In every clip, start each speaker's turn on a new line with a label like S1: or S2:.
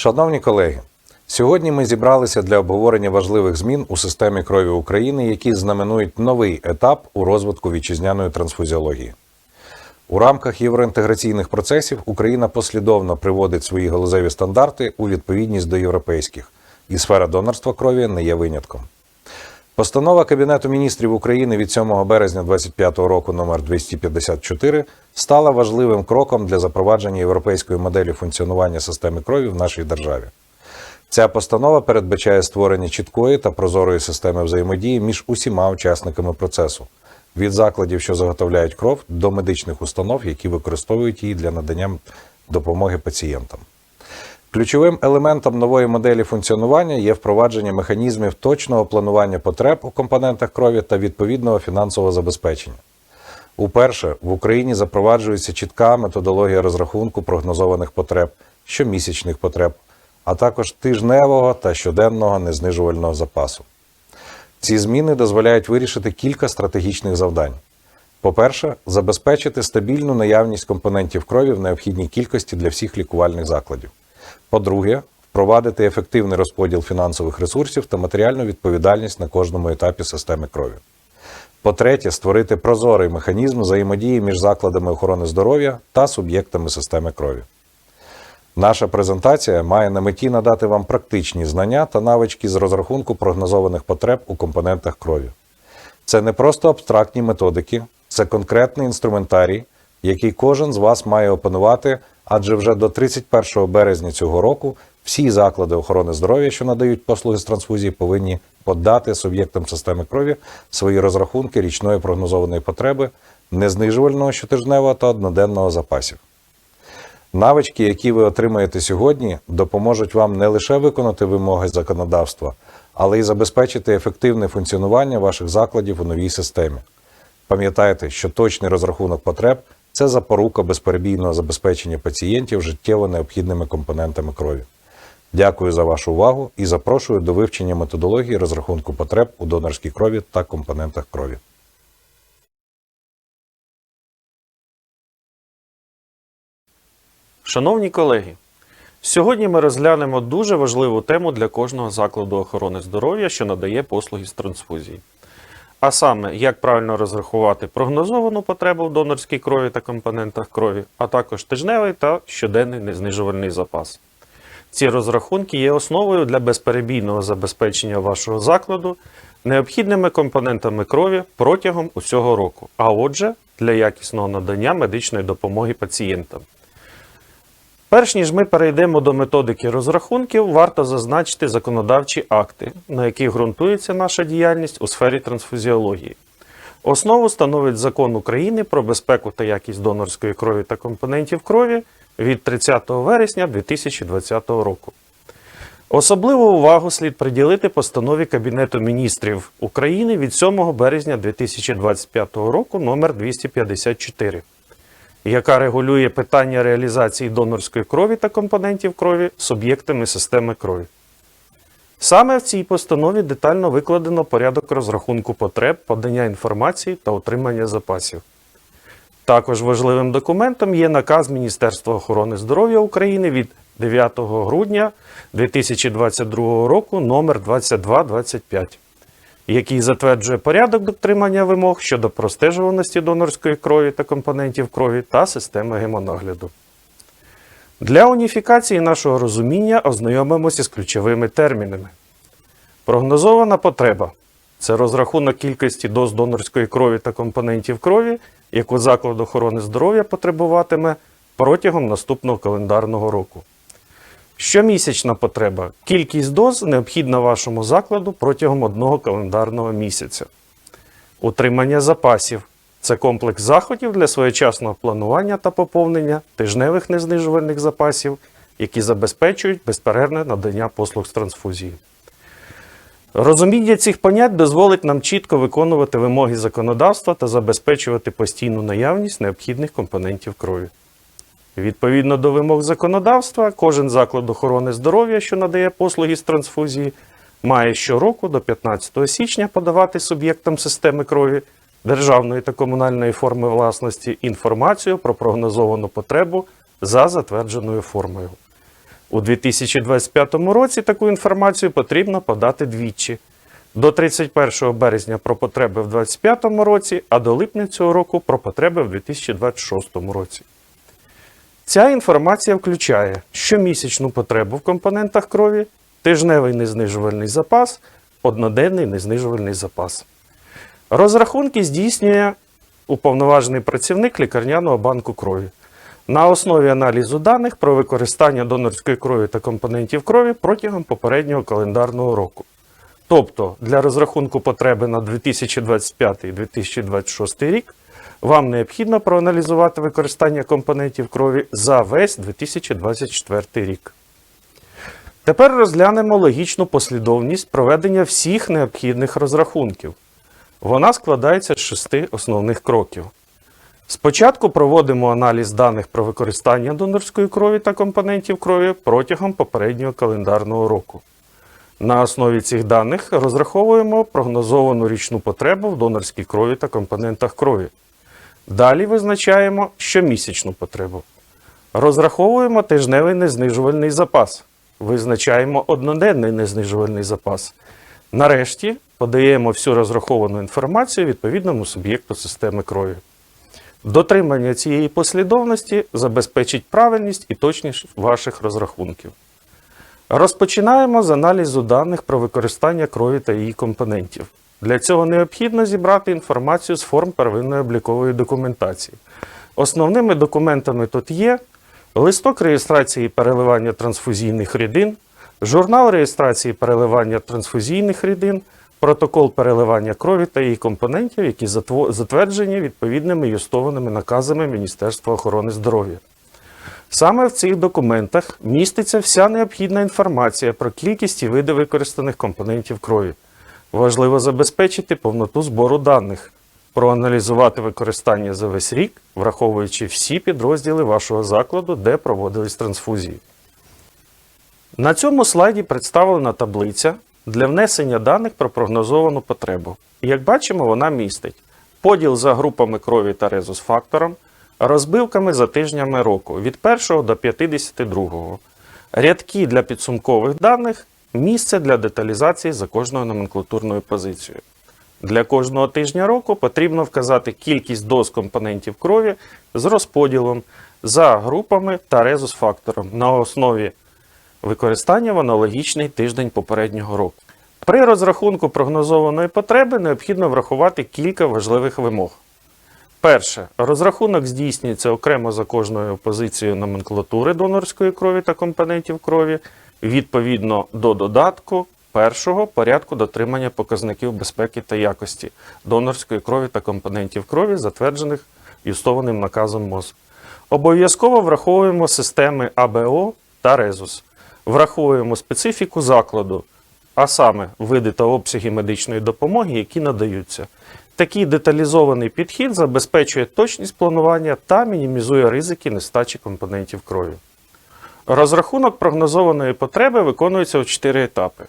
S1: Шановні колеги, сьогодні ми зібралися для обговорення важливих змін у системі крові України, які знаменують новий етап у розвитку вітчизняної трансфузіології. У рамках євроінтеграційних процесів Україна послідовно приводить свої галузеві стандарти у відповідність до європейських, і сфера донорства крові не є винятком. Постанова Кабінету міністрів України від 7 березня 2025 року номер 254 стала важливим кроком для запровадження європейської моделі функціонування системи крові в нашій державі. Ця постанова передбачає створення чіткої та прозорої системи взаємодії між усіма учасниками процесу від закладів, що заготовляють кров, до медичних установ, які використовують її для надання допомоги пацієнтам. Ключовим елементом нової моделі функціонування є впровадження механізмів точного планування потреб у компонентах крові та відповідного фінансового забезпечення. Уперше в Україні запроваджується чітка методологія розрахунку прогнозованих потреб, щомісячних потреб, а також тижневого та щоденного незнижувального запасу. Ці зміни дозволяють вирішити кілька стратегічних завдань. По-перше, забезпечити стабільну наявність компонентів крові в необхідній кількості для всіх лікувальних закладів. По-друге, впровадити ефективний розподіл фінансових ресурсів та матеріальну відповідальність на кожному етапі системи крові. По-третє, створити прозорий механізм взаємодії між закладами охорони здоров'я та суб'єктами системи крові. Наша презентація має на меті надати вам практичні знання та навички з розрахунку прогнозованих потреб у компонентах крові. Це не просто абстрактні методики, це конкретний інструментарій, який кожен з вас має опанувати, адже вже до 31 березня цього року всі заклади охорони здоров'я, що надають послуги з трансфузії, повинні подати суб'єктам системи крові свої розрахунки річної прогнозованої потреби, незнижувального щотижневого та одноденного запасів. Навички, які ви отримаєте сьогодні, допоможуть вам не лише виконати вимоги законодавства, але й забезпечити ефективне функціонування ваших закладів у новій системі. Пам'ятайте, що точний розрахунок потреб це запорука безперебійного забезпечення пацієнтів життєво необхідними компонентами крові. Дякую за вашу увагу і запрошую до вивчення методології розрахунку потреб у донорській крові та компонентах крові.
S2: Шановні колеги, сьогодні ми розглянемо дуже важливу тему для кожного закладу охорони здоров'я, що надає послуги з трансфузії. А саме, як правильно розрахувати прогнозовану потребу в донорській крові та компонентах крові, а також тижневий та щоденний незнижувальний запас. Ці розрахунки є основою для безперебійного забезпечення вашого закладу необхідними компонентами крові протягом усього року, а отже, для якісного надання медичної допомоги пацієнтам. Перш ніж ми перейдемо до методики розрахунків, варто зазначити законодавчі акти, на яких ґрунтується наша діяльність у сфері трансфузіології. Основу становить закон України про безпеку та якість донорської крові та компонентів крові від 30 вересня 2020 року. Особливу увагу слід приділити постанові Кабінету міністрів України від 7 березня 2025 року номер 254 яка регулює питання реалізації донорської крові та компонентів крові суб'єктами системи крові. Саме в цій постанові детально викладено порядок розрахунку потреб, подання інформації та отримання запасів. Також важливим документом є наказ Міністерства охорони здоров'я України від 9 грудня 2022 року номер 2225 який затверджує порядок дотримання вимог щодо простежуваності донорської крові та компонентів крові та системи гемонагляду. Для уніфікації нашого розуміння ознайомимося з ключовими термінами. Прогнозована потреба це розрахунок кількості доз донорської крові та компонентів крові, яку заклад охорони здоров'я потребуватиме протягом наступного календарного року. Щомісячна потреба. Кількість доз необхідна вашому закладу протягом одного календарного місяця. Утримання запасів це комплекс заходів для своєчасного планування та поповнення тижневих незнижувальних запасів, які забезпечують безперервне надання послуг з трансфузії. Розуміння цих понять дозволить нам чітко виконувати вимоги законодавства та забезпечувати постійну наявність необхідних компонентів крові. Відповідно до вимог законодавства, кожен заклад охорони здоров'я, що надає послуги з трансфузії, має щороку до 15 січня подавати суб'єктам системи крові державної та комунальної форми власності інформацію про прогнозовану потребу за затвердженою формою. У 2025 році таку інформацію потрібно подати двічі. До 31 березня про потреби в 2025 році, а до липня цього року про потреби в 2026 році. Ця інформація включає щомісячну потребу в компонентах крові, тижневий незнижувальний запас, одноденний незнижувальний запас. Розрахунки здійснює уповноважений працівник лікарняного банку крові на основі аналізу даних про використання донорської крові та компонентів крові протягом попереднього календарного року. Тобто для розрахунку потреби на 2025-2026 рік вам необхідно проаналізувати використання компонентів крові за весь 2024 рік. Тепер розглянемо логічну послідовність проведення всіх необхідних розрахунків. Вона складається з шести основних кроків. Спочатку проводимо аналіз даних про використання донорської крові та компонентів крові протягом попереднього календарного року. На основі цих даних розраховуємо прогнозовану річну потребу в донорській крові та компонентах крові. Далі визначаємо щомісячну потребу. Розраховуємо тижневий незнижувальний запас. Визначаємо одноденний незнижувальний запас. Нарешті подаємо всю розраховану інформацію відповідному суб'єкту системи крові. Дотримання цієї послідовності забезпечить правильність і точність ваших розрахунків. Розпочинаємо з аналізу даних про використання крові та її компонентів. Для цього необхідно зібрати інформацію з форм первинної облікової документації. Основними документами тут є листок реєстрації переливання трансфузійних рідин, журнал реєстрації переливання трансфузійних рідин, протокол переливання крові та її компонентів, які затверджені відповідними юстованими наказами Міністерства охорони здоров'я. Саме в цих документах міститься вся необхідна інформація про кількість і види використаних компонентів крові. Важливо забезпечити повноту збору даних, проаналізувати використання за весь рік, враховуючи всі підрозділи вашого закладу, де проводились трансфузії. На цьому слайді представлена таблиця для внесення даних про прогнозовану потребу. Як бачимо, вона містить поділ за групами крові та резус-фактором, розбивками за тижнями року від 1 до 52, рядки для підсумкових даних, місце для деталізації за кожною номенклатурною позицією. Для кожного тижня року потрібно вказати кількість доз компонентів крові з розподілом за групами та резус-фактором на основі використання в аналогічний тиждень попереднього року. При розрахунку прогнозованої потреби необхідно врахувати кілька важливих вимог. Перше, розрахунок здійснюється окремо за кожною позицією номенклатури донорської крові та компонентів крові відповідно до додатку першого порядку дотримання показників безпеки та якості донорської крові та компонентів крові, затверджених юстованим наказом МОЗ. Обов'язково враховуємо системи АБО та РЕЗУС. Враховуємо специфіку закладу, а саме види та обсяги медичної допомоги, які надаються. Такий деталізований підхід забезпечує точність планування та мінімізує ризики нестачі компонентів крові. Розрахунок прогнозованої потреби виконується у 4 етапи.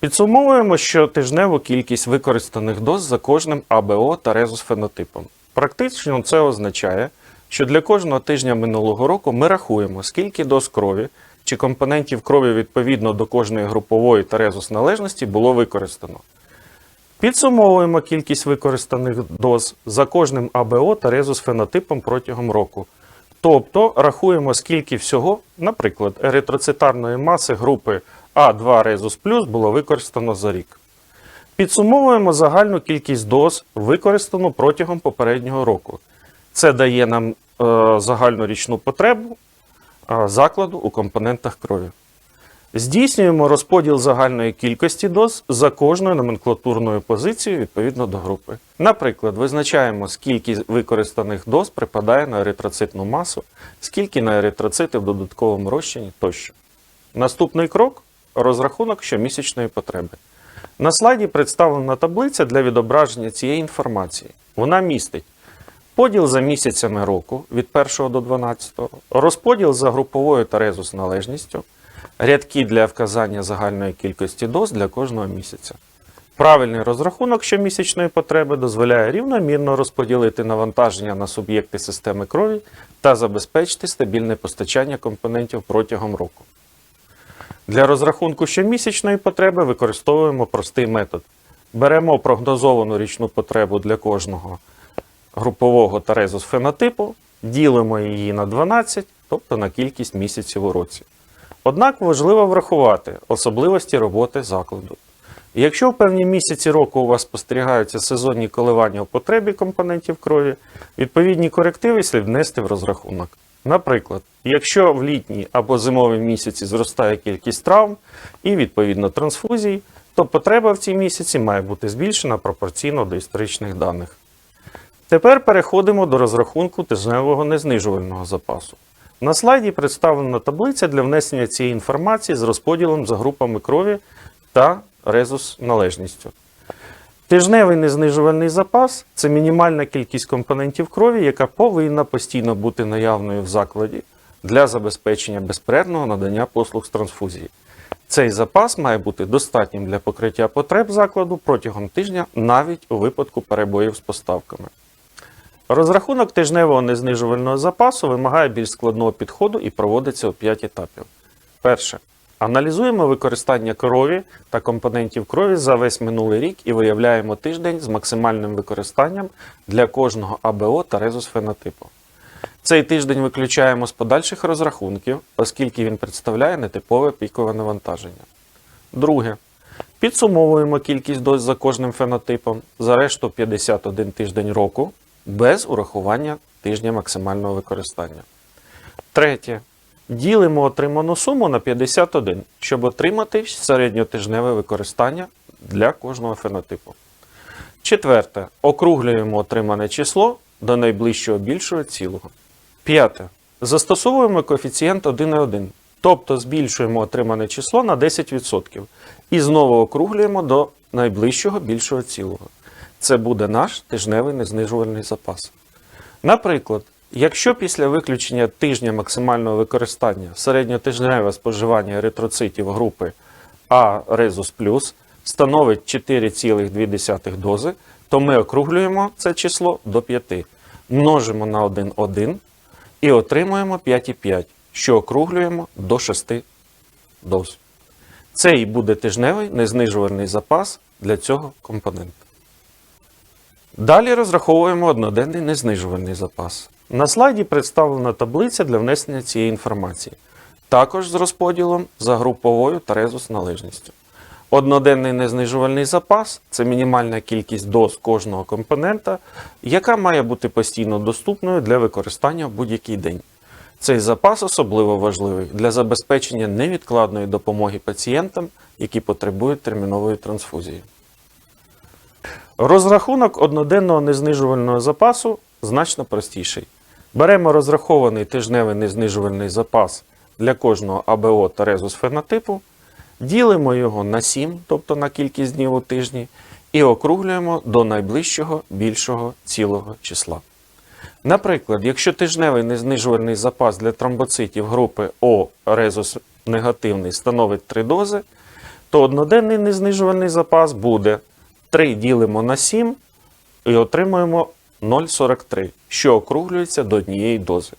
S2: Підсумовуємо щотижневу кількість використаних доз за кожним АБО та резус-фенотипом. Практично це означає, що для кожного тижня минулого року ми рахуємо, скільки доз крові чи компонентів крові відповідно до кожної групової та резус належності було використано. Підсумовуємо кількість використаних доз за кожним АБО та резус-фенотипом протягом року. Тобто рахуємо, скільки всього, наприклад, еритроцитарної маси групи А2 резус плюс було використано за рік. Підсумовуємо загальну кількість доз, використану протягом попереднього року. Це дає нам е, загальну річну потребу е, закладу у компонентах крові. Здійснюємо розподіл загальної кількості доз за кожною номенклатурною позицією відповідно до групи. Наприклад, визначаємо, скільки використаних доз припадає на еритроцитну масу, скільки на еритроцити в додатковому розчині тощо. Наступний крок розрахунок щомісячної потреби. На слайді представлена таблиця для відображення цієї інформації. Вона містить поділ за місяцями року від 1 до 12, розподіл за груповою та резус належністю, рядки для вказання загальної кількості доз для кожного місяця. Правильний розрахунок щомісячної потреби дозволяє рівномірно розподілити навантаження на суб'єкти системи крові та забезпечити стабільне постачання компонентів протягом року. Для розрахунку щомісячної потреби використовуємо простий метод. Беремо прогнозовану річну потребу для кожного групового та резус фенотипу, ділимо її на 12, тобто на кількість місяців у році. Однак важливо врахувати особливості роботи закладу. Якщо в певні місяці року у вас спостерігаються сезонні коливання у потребі компонентів крові, відповідні корективи слід внести в розрахунок. Наприклад, якщо в літні або зимові місяці зростає кількість травм і відповідно трансфузій, то потреба в ці місяці має бути збільшена пропорційно до історичних даних. Тепер переходимо до розрахунку тижневого незнижувального запасу. На слайді представлена таблиця для внесення цієї інформації з розподілом за групами крові та резус належністю. Тижневий незнижувальний запас це мінімальна кількість компонентів крові, яка повинна постійно бути наявною в закладі для забезпечення безперервного надання послуг з трансфузії. Цей запас має бути достатнім для покриття потреб закладу протягом тижня, навіть у випадку перебоїв з поставками. Розрахунок тижневого незнижувального запасу вимагає більш складного підходу і проводиться у 5 етапів. Перше. Аналізуємо використання крові та компонентів крові за весь минулий рік і виявляємо тиждень з максимальним використанням для кожного АБО та резус фенотипу. Цей тиждень виключаємо з подальших розрахунків, оскільки він представляє нетипове пікове навантаження. Друге. Підсумовуємо кількість доз за кожним фенотипом за решту 51 тиждень року без урахування тижня максимального використання. Третє. Ділимо отриману суму на 51, щоб отримати середньотижневе використання для кожного фенотипу. Четверте. Округлюємо отримане число до найближчого більшого цілого. П'яте. Застосовуємо коефіцієнт 1,1, тобто збільшуємо отримане число на 10% і знову округлюємо до найближчого більшого цілого. Це буде наш тижневий незнижувальний запас. Наприклад, якщо після виключення тижня максимального використання середньотижневе споживання еритроцитів групи А резус плюс становить 4,2 дози, то ми округлюємо це число до 5, множимо на 1,1 і отримуємо 5,5, що округлюємо до 6 доз. Це і буде тижневий незнижувальний запас для цього компонента. Далі розраховуємо одноденний незнижувальний запас. На слайді представлена таблиця для внесення цієї інформації, також з розподілом за груповою та резус належністю. Одноденний незнижувальний запас це мінімальна кількість доз кожного компонента, яка має бути постійно доступною для використання в будь-який день. Цей запас особливо важливий для забезпечення невідкладної допомоги пацієнтам, які потребують термінової трансфузії. Розрахунок одноденного незнижувального запасу значно простіший. Беремо розрахований тижневий незнижувальний запас для кожного АБО та резус фенотипу, ділимо його на 7, тобто на кількість днів у тижні, і округлюємо до найближчого більшого цілого числа. Наприклад, якщо тижневий незнижувальний запас для тромбоцитів групи О резус негативний становить 3 дози, то одноденний незнижувальний запас буде 3 ділимо на 7 і отримуємо 0,43, що округлюється до однієї дози.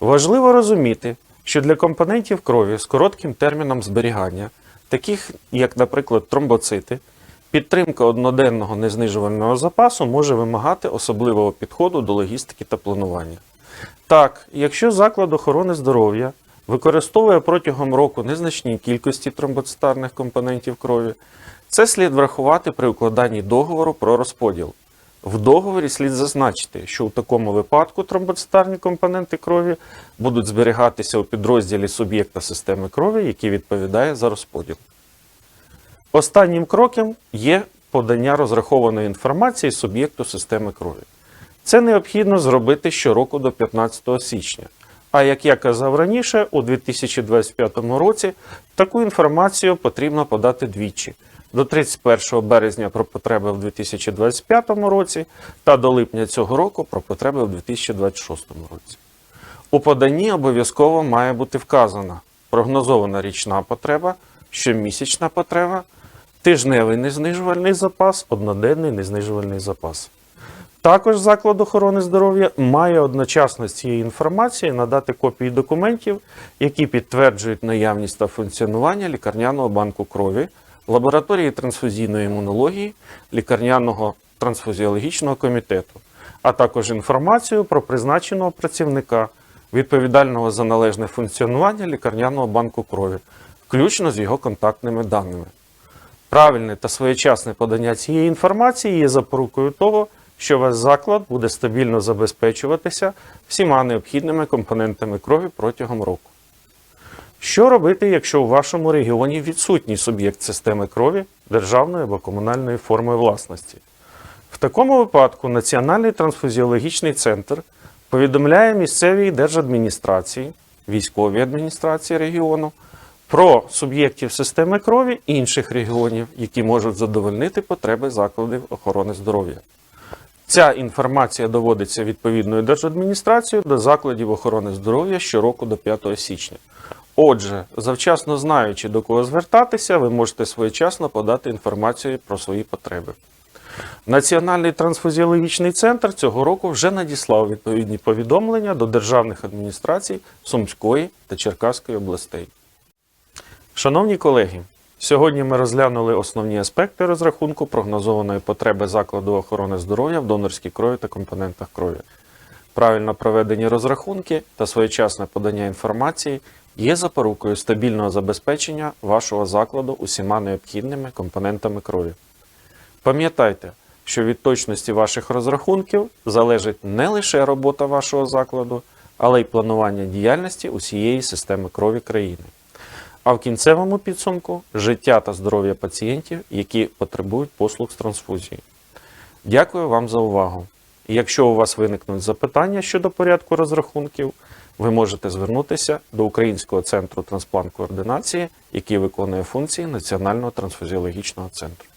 S2: Важливо розуміти, що для компонентів крові з коротким терміном зберігання, таких як, наприклад, тромбоцити, підтримка одноденного незнижувального запасу може вимагати особливого підходу до логістики та планування. Так, якщо заклад охорони здоров'я використовує протягом року незначні кількості тромбоцитарних компонентів крові, це слід врахувати при укладанні договору про розподіл. В договорі слід зазначити, що у такому випадку тромбоцитарні компоненти крові будуть зберігатися у підрозділі суб'єкта системи крові, який відповідає за розподіл. Останнім кроком є подання розрахованої інформації суб'єкту системи крові. Це необхідно зробити щороку до 15 січня. А як я казав раніше, у 2025 році таку інформацію потрібно подати двічі до 31 березня про потреби в 2025 році та до липня цього року про потреби в 2026 році. У поданні обов'язково має бути вказана прогнозована річна потреба, щомісячна потреба тижневий незнижувальний запас, одноденний незнижувальний запас. Також заклад охорони здоров'я має одночасно з цією інформацією надати копії документів, які підтверджують наявність та функціонування лікарняного банку крові, лабораторії трансфузійної імунології, лікарняного трансфузіологічного комітету, а також інформацію про призначеного працівника, відповідального за належне функціонування лікарняного банку крові, включно з його контактними даними. Правильне та своєчасне подання цієї інформації є запорукою того, що ваш заклад буде стабільно забезпечуватися всіма необхідними компонентами крові протягом року. Що робити, якщо у вашому регіоні відсутній суб'єкт системи крові державної або комунальної форми власності? В такому випадку Національний трансфузіологічний центр повідомляє місцевій держадміністрації, військовій адміністрації регіону про суб'єктів системи крові інших регіонів, які можуть задовольнити потреби закладів охорони здоров'я. Ця інформація доводиться відповідною держадміністрацією до закладів охорони здоров'я щороку до 5 січня. Отже, завчасно знаючи, до кого звертатися, ви можете своєчасно подати інформацію про свої потреби. Національний трансфузіологічний центр цього року вже надіслав відповідні повідомлення до державних адміністрацій Сумської та Черкаської областей. Шановні колеги, сьогодні ми розглянули основні аспекти розрахунку прогнозованої потреби закладу охорони здоров'я в донорській крові та компонентах крові. Правильно проведені розрахунки та своєчасне подання інформації є запорукою стабільного забезпечення вашого закладу усіма необхідними компонентами крові. Пам'ятайте, що від точності ваших розрахунків залежить не лише робота вашого закладу, але й планування діяльності усієї системи крові країни. А в кінцевому підсумку життя та здоров'я пацієнтів, які потребують послуг з трансфузії. Дякую вам за увагу. Якщо у вас виникнуть запитання щодо порядку розрахунків, ви можете звернутися до Українського центру трансплант координації, який виконує функції Національного трансфузіологічного центру.